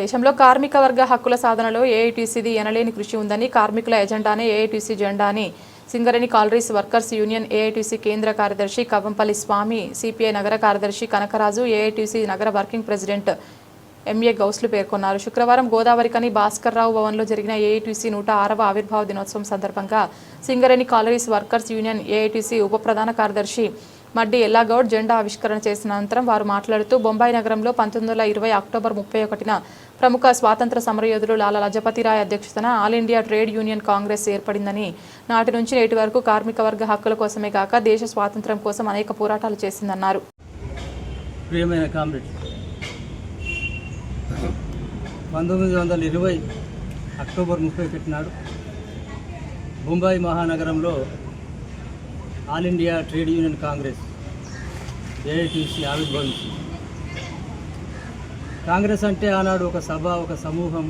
దేశంలో కార్మిక వర్గ హక్కుల సాధనలో ఏఐటీసీది ఎనలేని కృషి ఉందని కార్మికుల ఎజెండానే ఏఐటీసీ జెండా అని Singareni collieries workers union AITC కేంద్ర కార్యదర్శి కవ్వంపల్లి స్వామి సిపిఐ నగర కార్యదర్శి కనకరాజు ఏఐటీసీ నగర వర్కింగ్ ప్రెసిడెంట్ ఎంఏ గౌస్లు పేర్కొన్నారు. శుక్రవారం గోదావరికని భాస్కర్రావు భవన్లో జరిగిన ఏఐటీసీ నూట ఆరవ ఆవిర్భావ దినోత్సవం సందర్భంగా Singareni collieries workers union AITC ఉప ప్రధాన కార్యదర్శి మడ్డి ఎల్లాగౌడ్ జెండా ఆవిష్కరణ చేసిన అనంతరం వారు మాట్లాడుతూ బొంబాయి నగరంలో పంతొమ్మిది వందల ఇరవై అక్టోబర్ ముప్పై ఒకటిన ప్రముఖ స్వాతంత్ర సమరయోధులు లాలా లజపతిరాయ్ అధ్యక్షతన all India trade union congress ఏర్పడిందని నాటి నుంచి నేటి వరకు కార్మిక వర్గ హక్కుల కోసమే కాక దేశ స్వాతంత్ర్యం కోసం అనేక పోరాటాలు చేసిందన్నారు. ప్రియమైన కామ్రేడ్ పంతొమ్మిది వందల ఇరవై అక్టోబర్ ముప్పై ఒకటి నాడు బొంబాయి మహానగరంలో all India trade union congress AITC ఆవిర్భవించింది కాంగ్రెస్ అంటే ఆనాడు ఒక సభ ఒక సమూహం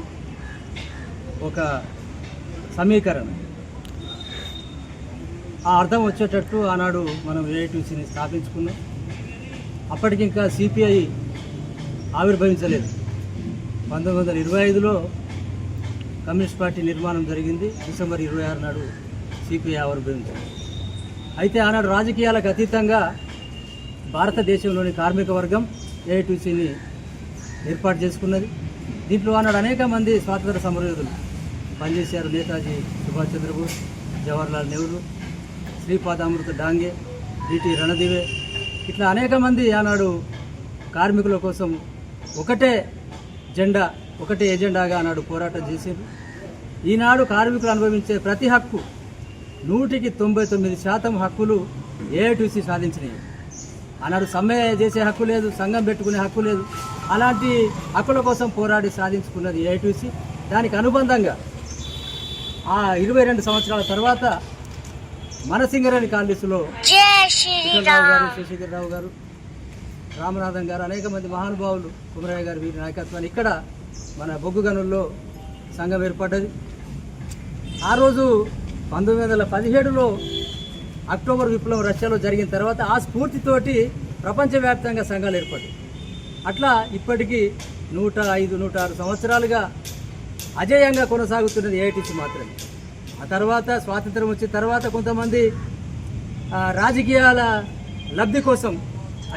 ఒక సమీకరణ. ఆ అర్థం వచ్చేటట్టు ఆనాడు మనం ఏఐటీసీని స్థాపించుకున్నాం. అప్పటికి ఇంకా సిపిఐ ఆవిర్భవించలేదు. పంతొమ్మిది వందల ఇరవై ఐదులో కమ్యూనిస్ట్ పార్టీ నిర్మాణం జరిగింది. డిసెంబర్ ఇరవై ఆరు నాడు సిపిఐ ఆవిర్భవించింది. అయితే ఆనాడు రాజకీయాలకు అతీతంగా భారతదేశంలోని కార్మిక వర్గం ఏఐటీసీని ఏర్పాటు చేసుకున్నది. దీంట్లో ఆనాడు అనేక మంది స్వాతంత్ర సమరయోధులు పనిచేశారు. నేతాజీ సుభాష్ చంద్రబోస్ జవహర్లాల్ నెహ్రూ శ్రీపాద అమృత డాంగే డిటి రణదివే ఇట్లా అనేక మంది ఆనాడు కార్మికుల కోసం ఒకటే జెండా ఒకటే ఎజెండాగా ఆనాడు పోరాటం చేశారు ఈనాడు కార్మికులు అనుభవించే ప్రతి హక్కు నూటికి తొంభై తొమ్మిది శాతం హక్కులు ఏఐటీసీ సాధించినాయి. ఆనాడు సమ్మె చేసే హక్కు లేదు సంఘం పెట్టుకునే హక్కు లేదు. అలాంటి హక్కుల కోసం పోరాడి సాధించుకున్నది ఏఐటీసీ దానికి అనుబంధంగా ఆ ఇరవై రెండు సంవత్సరాల తర్వాత మన సింగరేణి కాలనీస్లో విఠలరావు గారు శశిధరరావు గారు రామనాథం గారు అనేక మంది మహానుభావులు కుమరయ్య గారు వీరి నాయకత్వాన్ని ఇక్కడ మన బొగ్గు గనుల్లో సంఘం ఏర్పడ్డది. ఆ రోజు పంతొమ్మిది వందల పదిహేడులో అక్టోబర్ విప్లవం రష్యాలో జరిగిన తర్వాత ఆ స్ఫూర్తితోటి ప్రపంచవ్యాప్తంగా సంఘాలు ఏర్పడ్డాయి. అట్లా ఇప్పటికీ నూట ఐదు నూట ఆరు సంవత్సరాలుగా అజేయంగా కొనసాగుతున్నది ఏఐటీసీ మాత్రమే. ఆ తర్వాత స్వాతంత్రం వచ్చిన తర్వాత కొంతమంది రాజకీయాల లబ్ధి కోసం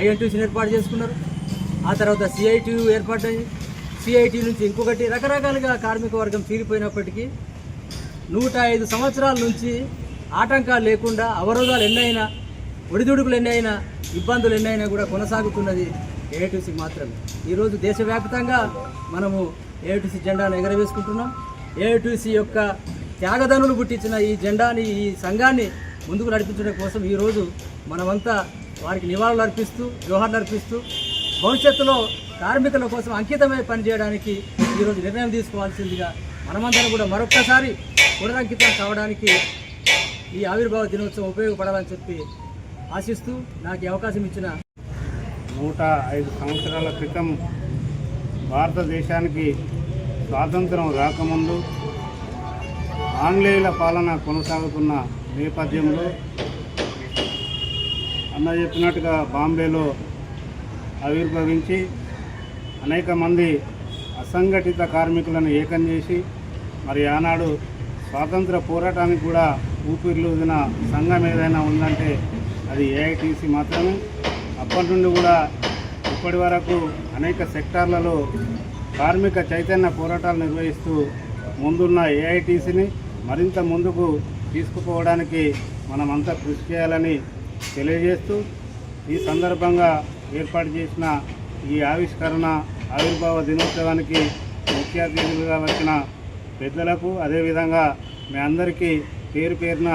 ఐఎన్టీసీని ఏర్పాటు చేసుకున్నారు. ఆ తర్వాత సిఐటి ఏర్పడ్డాయి. సిఐటి నుంచి ఇంకొకటి రకరకాలుగా కార్మిక వర్గం తీరిపోయినప్పటికీ నూట ఐదు సంవత్సరాల నుంచి ఆటంకాలు లేకుండా అవరోధాలు ఎన్నైనా ఒడిదుడుకులు ఎన్నైనా ఇబ్బందులు ఎన్నైనా కూడా కొనసాగుతున్నది ఏఐటీసీ మాత్రమే. ఈరోజు దేశవ్యాప్తంగా మనము ఏఐటీసీ జెండాను ఎగరవేసుకుంటున్నాం. ఏఐటీసీ యొక్క త్యాగదనులు పుట్టించిన ఈ జెండాని ఈ సంఘాన్ని ముందుకు నడిపించడం కోసం ఈరోజు మనమంతా వారికి నివాళులు అర్పిస్తూ జోహార్లు అర్పిస్తూ భవిష్యత్తులో కార్మికుల కోసం అంకితమై పనిచేయడానికి ఈరోజు నిర్ణయం తీసుకోవాల్సిందిగా మనమందరం కూడా మరొక్కసారి పునరంకితం కావడానికి ఈ ఆవిర్భావ దినోత్సవం ఉపయోగపడాలని చెప్పి ఆశిస్తూ నాకు అవకాశం ఇచ్చిన నూట ఐదు సంవత్సరాల క్రితం భారతదేశానికి స్వాతంత్రం రాకముందు ఆంగ్లేయుల పాలన కొనసాగుతున్న నేపథ్యంలో అన్న చెప్పినట్టుగా బాంబేలో ఆవిర్భవించి అనేక మంది అసంఘటిత కార్మికులను ఏకం చేసి మరి ఆనాడు స్వాతంత్ర పోరాటానికి కూడా ఊపిరిలూదిన సంఘం ఏదైనా ఉందంటే అది ఏఐటీసీ మాత్రమే. అప్పటి నుండి కూడా ఇప్పటి వరకు అనేక సెక్టార్లలో కార్మిక చైతన్య పోరాటాలు నిర్వహిస్తూ ముందున్న ఏఐటీసీని మరింత ముందుకు తీసుకుపోవడానికి మనమంతా కృషి చేయాలని తెలియజేస్తూ ఈ సందర్భంగా ఏర్పాటు చేసిన ఈ ఆవిష్కరణ ఆవిర్భావ దినోత్సవానికి ముఖ్య అతిథులుగా వచ్చిన పెద్దలకు అదేవిధంగా మీ అందరికీ పేరు పేరున